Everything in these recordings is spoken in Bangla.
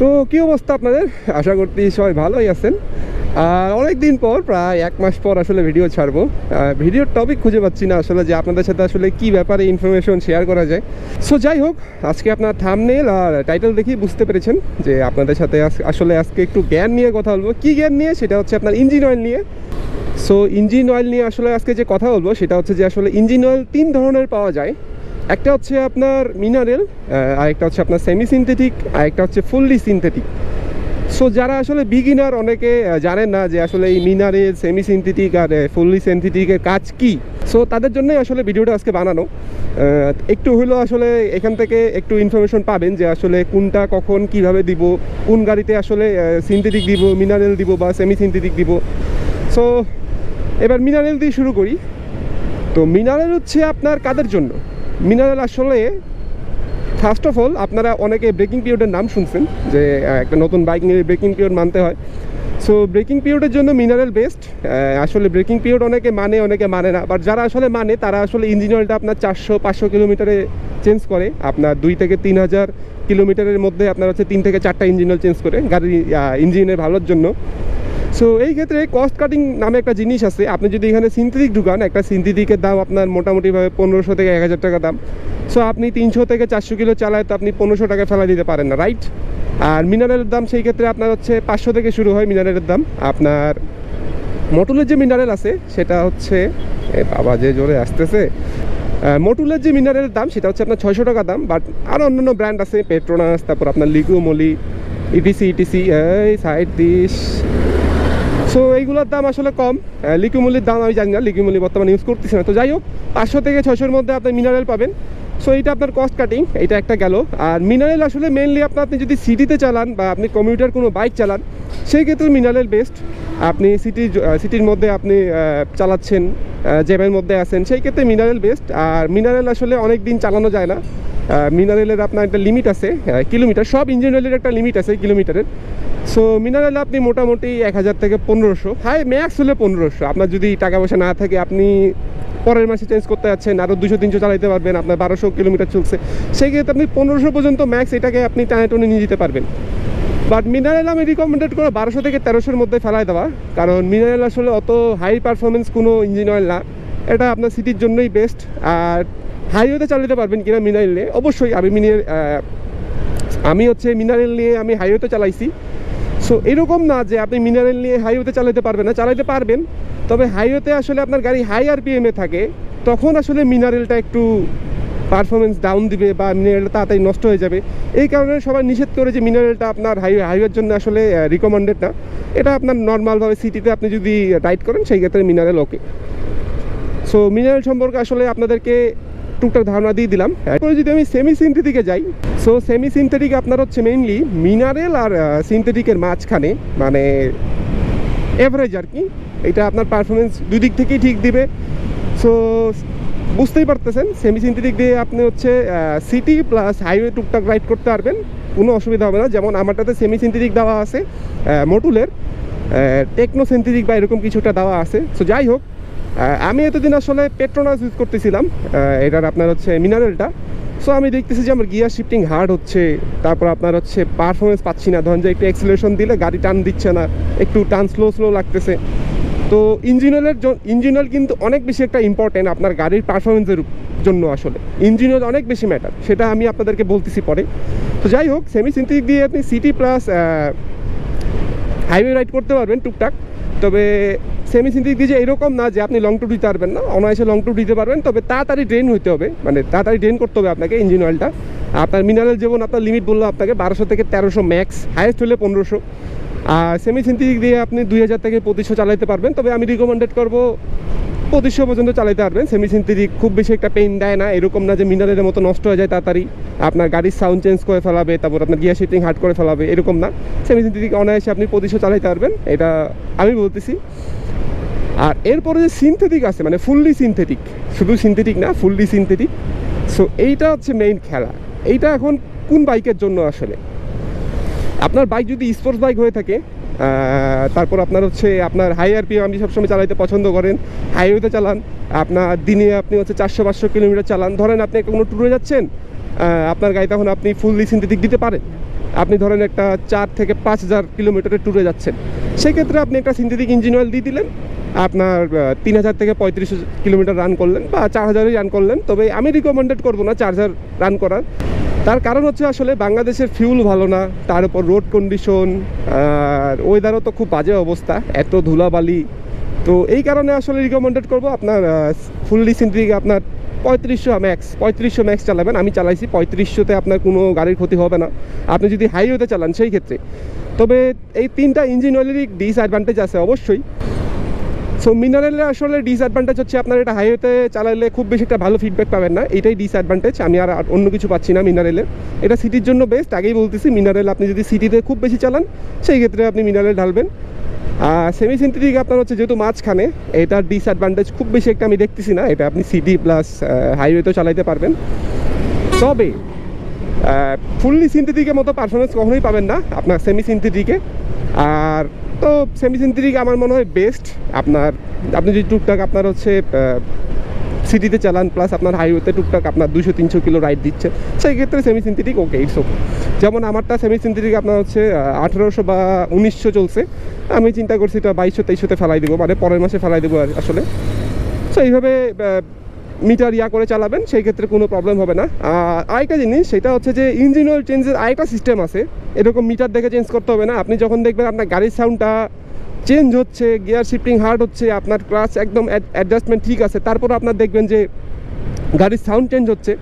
তো কী অবস্থা আপনাদের? আশা করতে সবাই ভালোই আছেন। আর অনেক দিন পর, প্রায় এক মাস পর আসলে ভিডিও ছাড়বো। ভিডিওর টপিক খুঁজে পাচ্ছি না আসলে যে আপনাদের সাথে আসলে কি ব্যাপারে ইনফরমেশন শেয়ার করা যায়। সো যাই হোক, আজকে আপনার থামনেল আর টাইটেল দেখেই বুঝতে পেরেছেন যে আপনাদের সাথে আসলে আজকে একটু জ্ঞান নিয়ে কথা বলব। কী জ্ঞান নিয়ে? সেটা হচ্ছে আপনার ইঞ্জিন অয়েল নিয়ে। সো ইঞ্জিন অয়েল নিয়ে আসলে আজকে যে কথা বলব, সেটা হচ্ছে যে আসলে ইঞ্জিন অয়েল তিন ধরনের পাওয়া যায়। একটা হচ্ছে আপনার মিনারেল আরেকটা হচ্ছে আপনার সেমি সিনথেটিক আরেকটা হচ্ছে ফুললি সিনথেটিক সো যারা আসলে বিগিনার অনেকে জানেন না যে আসলে এই মিনারেল সেমি সিনথেটিক আর ফুললি সিনথেটিকের কাজ কি। সো তাদের জন্যই আসলে ভিডিওটা আজকে বানানো। একটু হলেও আসলে এখান থেকে একটু ইনফরমেশন পাবেন যে আসলে কোনটা কখন কীভাবে দিব, কোন গাড়িতে আসলে সিনথেটিক দিব মিনারেল দিব বা সেমি সিনথেটিক দিব। সো এবার মিনারেল দিয়ে শুরু করি। তো মিনারেল হচ্ছে আপনার কাদের জন্য? মিনারেল আসলে ফার্স্ট অফ অল আপনারা অনেকে ব্রেকিং পিরিয়ডের নাম শুনছেন, যে একটা নতুন বাইক নিয়ে ব্রেকিং পিরিয়ড মানতে হয়। সো ব্রেকিং পিরিয়ডের জন্য মিনারেল বেস্ট আসলে ব্রেকিং পিরিয়ড অনেকে মানে অনেকে মানে না। বাট যারা আসলে মানে তারা আসলে ইঞ্জিন অয়েলটা আপনার চারশো, পাঁচশো কিলোমিটারে চেঞ্জ করে। আপনার দুই থেকে তিন হাজার কিলোমিটারের মধ্যে আপনার হচ্ছে তিন থেকে চারটা ইঞ্জিন অয়েল চেঞ্জ করে। গাড়ির ইঞ্জিনের ভালোর জন্য। সো এই ক্ষেত্রে কস্ট কাটিং নামে একটা জিনিস আছে। আপনি যদি এখানে সিনথেটিক ঢুকান, একটা সিনথেটিকের দাম আপনার মোটামুটিভাবে পনেরোশো থেকে এক হাজার টাকা দাম। সো আপনি তিনশো থেকে চারশো কিলো চালায় তো আপনি পনেরোশো টাকা ফেলা দিতে পারেন না রাইট আর মিনারেলের দাম সেই ক্ষেত্রে আপনার হচ্ছে পাঁচশো থেকে শুরু হয় মিনারেলের দাম। আপনার মোটুলের যে মিনারেল আছে, সেটা হচ্ছে বাবা যে জোরে আসতেছে। মোটুলের যে মিনারেলের দাম, সেটা হচ্ছে আপনার ছয়শো টাকা দাম বাট আরও অন্যান্য ব্র্যান্ড আছে পেট্রোনাস তারপর আপনার লিগুমলি ইটিসি ইটিসি এই সাইড দিস সো এইগুলোর দাম আসলে কম। লিকুমুলির দাম আমি জানি না লিকুমুলি বর্তমানে ইউজ করতেছি না। তো যাই হোক, পাঁচশো থেকে ছশোর মধ্যে আপনি মিনারেল পাবেন। সো এইটা আপনার কস্ট কাটিং এটা একটা গেল। আর মিনারেল আসলে মেনলি আপনার আপনি যদি সিটিতে চালান বা আপনি কমিউটার কোনো বাইক চালান, সেই ক্ষেত্রে মিনারেল বেস্ট আপনি সিটি সিটির মধ্যে আপনি চালাচ্ছেন জ্যামের মধ্যে আছেন, সেই ক্ষেত্রে মিনারেল বেস্ট আর মিনারেল আসলে অনেক দিন চালানো যায় না। মিনারেলের আপনার একটা লিমিট আছে কিলোমিটার সব ইঞ্জিন অয়েলের একটা লিমিট আছে কিলোমিটারের সো মিনারেল আপনি মোটামুটি এক হাজার থেকে পনেরোশো। হাই, ম্যাক্স হলে পনেরোশো। আপনার যদি টাকা পয়সা না থাকে, আপনি পরের মাসে চেঞ্জ করতে যাচ্ছেন আরও দুশো, তিনশো চালাইতে পারবেন, আপনার বারোশো কিলোমিটার চলছে। সেই ক্ষেত্রে আপনি পনেরোশো পর্যন্ত ম্যাক্স এটাকে আপনি টানে টনে নিয়ে যেতে পারবেন। বাট মিনারেল আমি রিকমেন্ডেড করব বারোশো থেকে তেরোশোর মধ্যে ফেলায় দেওয়া। কারণ মিনারেল আসলে অত হাই পারফরমেন্স কোনো ইঞ্জিন অয়েল না। এটা আপনার সিটির জন্যই বেস্ট আর হাইওয়েতে চালাতে পারবেন কিনা মিনারেল নিয়ে। অবশ্যই আমি মিনারেল আমি হচ্ছে মিনারেল নিয়ে আমি হাইওয়েতে চালাইছি। সো এরকম না যে আপনি মিনারেল নিয়ে হাইওয়েতে চালাতে পারবেন না। চালাতে পারবেন, তবে হাইওয়েতে আসলে আপনার গাড়ি হাই আর পিএমে থাকে। তখন আসলে মিনারেলটা একটু পারফরমেন্স ডাউন দিবে বা মিনারেলটা তাড়াতাড়ি নষ্ট হয়ে যাবে। এই কারণে সবাই নিষেধ করে যে মিনারেলটা আপনার হাইওয়ে হাইওয়ের জন্য আসলে রিকমেন্ডেড না। এটা আপনার নর্মালভাবে সিটিতে আপনি যদি রাইড করেন, সেই ক্ষেত্রে মিনারেল ওকে সো মিনারেল সম্পর্কে আসলে আপনাদেরকে টুকটাক ধারণা দিয়ে দিলাম। এরপরে যদি আমি সেমি সিনথেটিকে যাই সো সেমি সিনথেটিক আপনার হচ্ছে মেইনলি মিনারেল আর সিনথেটিকের মাঝখানে মানে এভারেজ আর কি, এটা আপনার পারফরমেন্স দুই দিক থেকেই ঠিক দিবে। সো বুঝতেই পারতেছেন সেমি সিনথেটিক দিয়ে আপনি হচ্ছে সিটি প্লাস হাইওয়ে টুকটাক রাইড করতে পারবেন, কোনো অসুবিধা হবে না। যেমন আমারটাতে সেমি সিনথেটিক দেওয়া আছে মোটুলের টেকনো সিনথেটিক বা এরকম কিছুটা দেওয়া আছে। সো যাই হোক আমি এতদিন আসলে পেট্রোনাস ইউজ করতেছিলাম এটার আপনার হচ্ছে মিনারেলটা সো আমি দেখতেছি যে আমার গিয়ার শিফটিং হার্ড হচ্ছে। তারপর আপনার হচ্ছে পারফরমেন্স পাচ্ছি না। ধরেন যে একটু এক্সিলেশন দিলে গাড়ি টান দিচ্ছে না। একটু টান স্লো স্লো লাগতেছে। তো ইঞ্জিনিয়ারের ইঞ্জিনিয়ার কিন্তু অনেক বেশি একটা ইম্পর্টেন্ট আপনার গাড়ির পারফরমেন্সের জন্য আসলে। ইঞ্জিনিয়ার অনেক বেশি ম্যাটার সেটা আমি আপনাদেরকে বলতেছি পরে। তো যাই হোক সেমি সিনথেটিক দিয়ে আপনি সিটি প্লাস হাইওয়ে রাইড করতে পারবেন টুকটাক। তবে সেমি সিনথেটিক দিয়ে যে এরকম না যে আপনি লং ট্যুর দিতে পারবেন না, অনায়াসে লং ট্যুর দিতে পারবেন, তবে তাড়াতাড়ি ড্রেন হতে হবে। মানে তাড়াতাড়ি ড্রেন করতে হবে আপনাকে ইঞ্জিন অয়েলটা আপনার মিনারেল যেমন আপনার লিমিট বলল আপনাকে বারোশো থেকে তেরোশো ম্যাক্স হাইয়েস্ট হলে পনেরোশো। আর সেমি সিনথেটিক দিয়ে আপনি দুই হাজার থেকে পঁচিশশো চালাতে পারবেন, তবে আমি রিকমেন্ডেড করব পঁচিশশো পর্যন্ত চালাতে পারবেন। সেমি সিনথেটিক খুব বেশি একটা পেইন দেয় না, এরকম না যে মিনারেলের মতো নষ্ট হয়ে যায় তাড়াতাড়ি। আপনার গাড়ির সাউন্ড চেঞ্জ করে ফেলাবে, তারপর আপনার গিয়ার শিফটিং হার্ড করে ফেলাবে, এরকম না। সেমি সিনথেটিক অনায়াসে আপনি পঁচিশশো চালাতে পারবেন, এটা আমি বলতেছি। আর এরপরে যে সিনথেটিক আছে মানে ফুললি সিনথেটিক শুধু সিনথেটিক না ফুললি সিনথেটিক সো এইটা হচ্ছে মেইন খেলা। এইটা এখন কোন বাইকের জন্য আসলে? আপনার বাইক যদি স্পোর্টস বাইক হয়ে থাকে তারপর আপনার হচ্ছে আপনার হাই আর আরপিএম আপনি সবসময় চালাইতে পছন্দ করেন হাইওয়েতে চালান, আপনার দিনে আপনি হচ্ছে চারশো পাঁচশো কিলোমিটার চালান, ধরেন আপনি কোনো ট্যুরে যাচ্ছেন আপনার গাড়ি তখন আপনি ফুললি সিনথেটিক দিতে পারেন। আপনি ধরেন একটা চার থেকে পাঁচ হাজার কিলোমিটারের ট্যুরে যাচ্ছেন। সেক্ষেত্রে আপনি একটা সিনথেটিক ইঞ্জিন অয়েল দিয়ে দিলেন আপনার তিন হাজার থেকে পঁয়ত্রিশ কিলোমিটার রান করলেন বা চার হাজারই রান করলেন। তবে আমি রিকমেন্ডেড করব না চার হাজার রান করার। তার কারণ হচ্ছে আসলে বাংলাদেশের ফিউল ভালো না, তার উপর রোড কন্ডিশন আর ওয়েদারও তো খুব বাজে অবস্থা, এত ধুলাবালি। তো এই কারণে আসলে রিকমেন্ডেড করব আপনার ফুললি সিনথেটিক আপনার পঁয়ত্রিশশো ম্যাক্স পঁয়ত্রিশশো ম্যাক্স চালাবেন। আমি চালাইছি, পঁয়ত্রিশশোতে আপনার কোনো গাড়ির ক্ষতি হবে না। আপনি যদি হাইওয়েতে চালান, সেই ক্ষেত্রে। তবে এই তিনটা ইঞ্জিন অয়েলেরই ডিসঅ্যাডভান্টেজ আছে অবশ্যই। সো মিনারেলের আসলে ডিসঅ্যাডভান্টেজ হচ্ছে আপনার এটা হাইওয়েতে চালালে খুব বেশি একটা ভালো ফিডব্যাক পাবেন না। এটাই ডিসঅ্যাডভান্টেজ আমি আর অন্য কিছু পাচ্ছি না মিনারেলের এটা সিটির জন্য বেস্ট আগেই বলতেছি মিনারেল আপনি যদি সিটিতে খুব বেশি চালান, সেই ক্ষেত্রে আপনি মিনারেল ঢালবেন। আর সেমি সিনথেটিক আপনার হচ্ছে যেহেতু মাঝখানে, এটার ডিসঅ্যাডভান্টেজ খুব বেশি একটা আমি দেখতেছি না। এটা আপনি সিটি প্লাস হাইওয়েতেও চালাইতে পারবেন। তবে ফুললি সিনথেটিকের মতো পারফরমেন্স কখনোই পাবেন না আপনার সেমি সিনথেটিকে আর, তো সেমি সিনথেটিক আমার মনে হয় বেস্ট আপনার, আপনি যদি টুকটাক আপনার হচ্ছে সিটিতে চালান প্লাস আপনার হাইওয়েতে টুকটাক আপনার দুশো তিনশো কিলো রাইড দিচ্ছে সেই ক্ষেত্রে semi synthetic okay it's okay যেমন আমারটা সেমি সিনথেটিক আপনার হচ্ছে আঠেরোশো বা উনিশশো চলছে। আমি চিন্তা করছি এটা বাইশশো, তেইশশোতে ফেলাই দেবো মানে পরের মাসে ফেলাই দেবো আসলে। সো এইভাবে মিটার ইয়া করে চালাবেন, সেই ক্ষেত্রে কোনো প্রবলেম হবে না। আর আরেকটা জিনিস, সেটা হচ্ছে যে ইঞ্জিন অয়েল চেঞ্জের আরেকটা সিস্টেম আছে। এরকম মিটার দেখে চেঞ্জ করতে হবে না। আপনি যখন দেখবেন আপনার গাড়ির সাউন্ডটা চেঞ্জ হচ্ছে গিয়ার শিফটিং হার্ড হচ্ছে, আপনার ক্লাস একদম অ্যাডজাস্টমেন্ট ঠিক আছে, তারপর আপনার দেখবেন যে গাড়ির সাউন্ড চেঞ্জ হচ্ছে,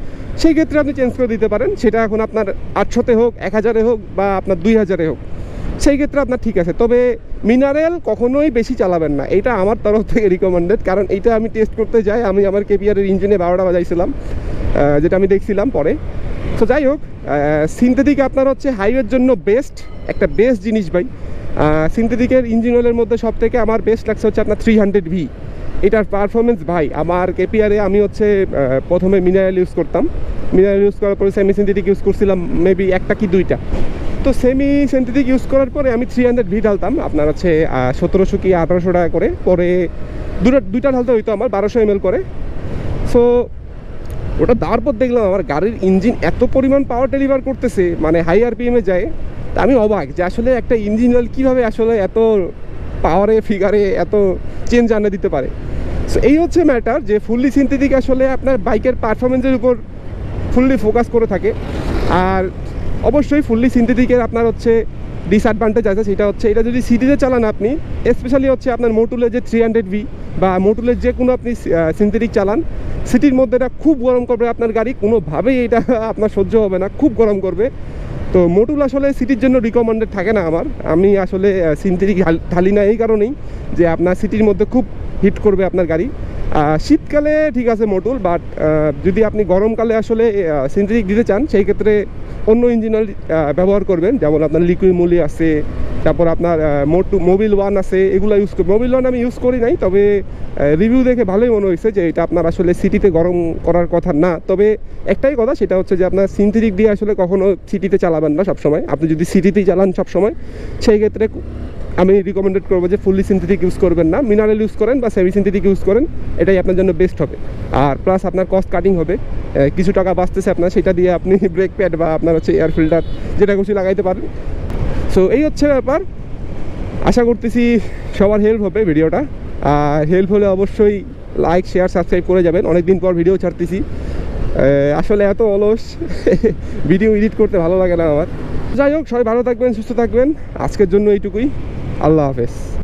সেই ক্ষেত্রে আপনি চেঞ্জ করে দিতে পারেন। সেটা এখন আপনার আটশোতে হোক, এক হাজারে হোক বা আপনার দুই হাজারে হোক। সেই ক্ষেত্রে আপনার ঠিক আছে, তবে মিনারেল কখনোই বেশি চালাবেন না। এটা আমার তরফ থেকে রিকমেন্ডেড কারণ এটা আমি টেস্ট করতে যাই, আমি আমার কেপিআরের ইঞ্জিনে বারোটা বাজাইছিলাম যেটা আমি দেখছিলাম পরে। তো যাই হোক সিনথেটিক আপনার হচ্ছে হাইওয়ের জন্য বেস্ট একটা বেস্ট জিনিস ভাই। সিনথেটিকের ইঞ্জিন অয়েলের মধ্যে সব থেকে আমার বেস্ট লাগছে হচ্ছে আপনার থ্রি হান্ড্রেড ভি এটার পারফরমেন্স ভাই, আমার কেপিআরে আমি হচ্ছে প্রথমে মিনারেল ইউজ করতাম। মিনারেল ইউজ করার পরে সেমি সিনথেটিক ইউজ করছিলাম মেবি একটা কি দুইটা। তো সেমি সিনথেটিক ইউজ করার পরে আমি থ্রি হান্ড্রেড ভি ঢালতাম। আপনার হচ্ছে সতেরোশো কি আঠারোশো টাকা করে। পরে দুটো, দুইটা ঢালতে হইতো আমার, বারোশো এম করে। সো ওটা দেওয়ার পর দেখলাম আমার গাড়ির ইঞ্জিন এত পরিমাণ পাওয়ার ডেলিভার করতেছে মানে হাই আর আরপিএমে যায়। তা আমি অবাক যে আসলে একটা ইঞ্জিন অয়েল কীভাবে আসলে এত পাওয়ারে ফিগারে এত চেঞ্জ আনে দিতে পারে? সো এই হচ্ছে ম্যাটার যে ফুললি সিনথেটিক আসলে আপনার বাইকের পারফরমেন্সের উপর ফুললি ফোকাস করে থাকে। আর অবশ্যই ফুললি সিনথেটিকের আপনার হচ্ছে ডিসঅ্যাডভান্টেজ আছে, সেটা হচ্ছে এটা যদি সিটিতে চালান আপনি স্পেশালি হচ্ছে আপনার মোটুলের যে থ্রি হান্ড্রেড ভি বা মোটুলের যে কোনো আপনি সিনথেটিক চালান, সিটির মধ্যে এটা খুব গরম করবে আপনার গাড়ি, কোনোভাবেই এটা আপনার সহ্য হবে না, খুব গরম করবে। তো মোটুল আসলে সিটির জন্য রিকমেন্ডেড থাকে না আমার। আমি আসলে সিনথেটিক ঢালি না এই কারণেই যে আপনার সিটির মধ্যে খুব হিট করবে আপনার গাড়ি। শীতকালে ঠিক আছে মোটুল বাট যদি আপনি গরমকালে আসলে সিনথেটিক দিতে চান, সেই ক্ষেত্রে অন্য ইঞ্জিন অয়েল ব্যবহার করবেন। যেমন আপনার লিকুইড মুলি আছে, তারপর আপনার মোটু মোবিল ওয়ান আছে, এগুলো ইউজ করি মোবিল ওয়ান আমি ইউজ করি নাই, তবে রিভিউ দেখে ভালোই মনে হয়েছে যে এটা আপনার আসলে সিটিতে গরম করার কথা না। তবে একটাই কথা, সেটা হচ্ছে যে আপনার সিনথেটিক দিয়ে আসলে কখনও সিটিতে চালাবেন না সবসময়। আপনি যদি সিটিতেই চালান সবসময়, সেই ক্ষেত্রে আমি রিকমেন্ডেড করব যে ফুললি সিনথেটিক ইউজ করবেন না। মিনারেল ইউজ করেন বা সেমি সিনথেটিক ইউজ করেন, এটাই আপনার জন্য বেস্ট হবে। আর প্লাস আপনার কস্ট কাটিং হবে। কিছু টাকা বাঁচতেছে আপনার, সেটা দিয়ে আপনি ব্রেক প্যাড বা আপনার হচ্ছে এয়ার ফিল্টার যেটা খুশি লাগাইতে পারেন। সো এই হচ্ছে ব্যাপার। আশা করতেছি সবার হেল্প হবে ভিডিওটা। আর হেল্প হলে অবশ্যই লাইক শেয়ার সাবস্ক্রাইব করে যাবেন। অনেক দিন পর ভিডিও ছাড়তেছি। আসলে এত অলস। ভিডিও এডিট করতে ভালো লাগে না আমার। যাই হোক, সবাই ভালো থাকবেন, সুস্থ থাকবেন। আজকের জন্য এইটুকুই। আল্লাহ হাফেজ